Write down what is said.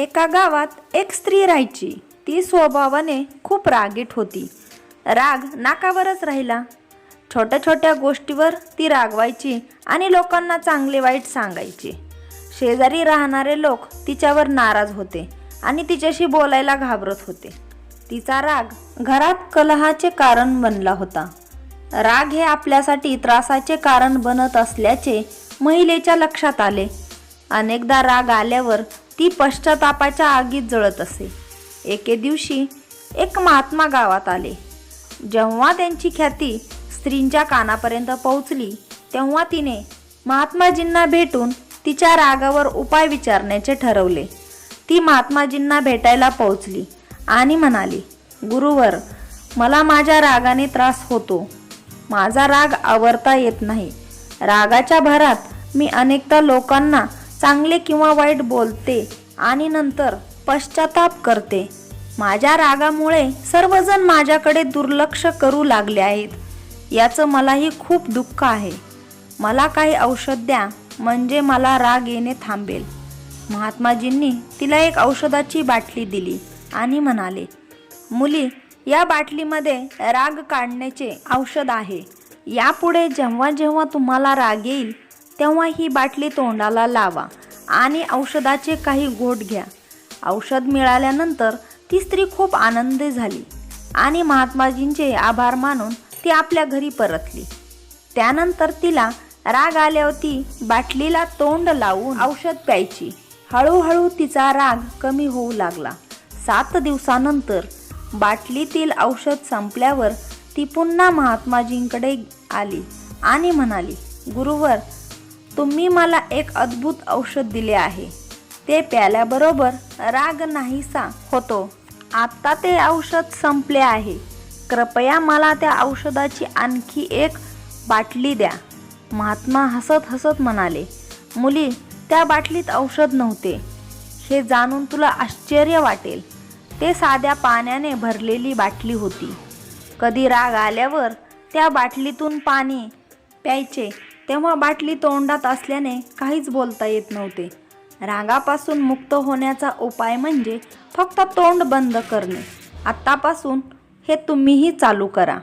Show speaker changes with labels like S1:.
S1: एका गावात एक स्त्री राहायची. ती स्वभावाने खूप रागीट होती. राग नाकावरच राहिला. छोट्या छोट्या गोष्टीवर ती रागवायची आणि लोकांना चांगले वाईट सांगायची. शेजारी राहणारे लोक तिच्यावर नाराज होते आणि तिच्याशी बोलायला घाबरत होते. तिचा राग घरात कलहाचे कारण बनला होता. राग हे आपल्यासाठी त्रासाचे कारण बनत असल्याचे महिलेच्या लक्षात आले. अनेकदा राग आल्यावर ती पश्चातापाच्या आगीत जळत असे. एके दिवशी एक महात्मा गावात आले. जेव्हा त्यांची ख्याती स्त्रींच्या कानापर्यंत पोहोचली तेव्हा तिने महात्माजींना भेटून तिच्या रागावर उपाय विचारण्याचे ठरवले. ती महात्माजींना भेटायला पोहोचली आणि म्हणाली गुरुवर मला माझ्या रागाने त्रास होतो. माझा राग आवरता येत नाही. रागाच्या भरात मी अनेकदा लोकांना चांगले किंवा वाईट बोलते आणि नंतर पश्चाताप करते. माझ्या रागामुळे सर्वजण माझ्याकडे दुर्लक्ष करू लागले आहेत. याचं मलाही खूप दुःख आहे. मला काही औषध द्या म्हणजे मला राग येणे थांबेल. महात्माजींनी तिला एक औषधाची बाटली दिली आणि म्हणाले मुली या बाटलीमध्ये राग काढण्याचे औषध आहे. यापुढे जेव्हा जेव्हा तुम्हाला राग येईल तेव्हा ही बाटली तोंडाला लावा. आणि औषधाचे काही घोट घ्या. औषध मिळाल्यानंतर ती स्त्री खूप आनंदी झाली आणि महात्माजींचे आभार मानून ती आपल्या घरी परतली. त्यानंतर तिला राग आल्यावर ती बाटलीला तोंड लावून औषध प्यायची. हळूहळू तिचा राग कमी होऊ लागला. सात दिवसानंतर बाटलीतील औषध संपल्यावर ती पुन्हा महात्माजींकडे आली आणि म्हणाली गुरुवर तुम्ही मला एक अद्भुत औषध दिले आहे. ते प्याल्याबरोबर राग नाहीसा होतो. आत्ता ते औषध संपले आहे. कृपया मला त्या औषधाची आणखी एक बाटली द्या. महात्मा हसत हसत म्हणाले मुली त्या बाटलीत औषध नव्हते. हे जाणून तुला आश्चर्य वाटेल. ते साध्या पाण्याने भरलेली बाटली होती. कधी राग आल्यावर त्या बाटलीतून पाणी प्यायचे. तेव्हा बाटली तोंडात असल्याने काहीच बोलता येत नव्हते. रागापासून मुक्त होण्याचा उपाय म्हणजे फक्त तोंड बंद करणे. आत्तापासून हे तुम्हीही चालू करा.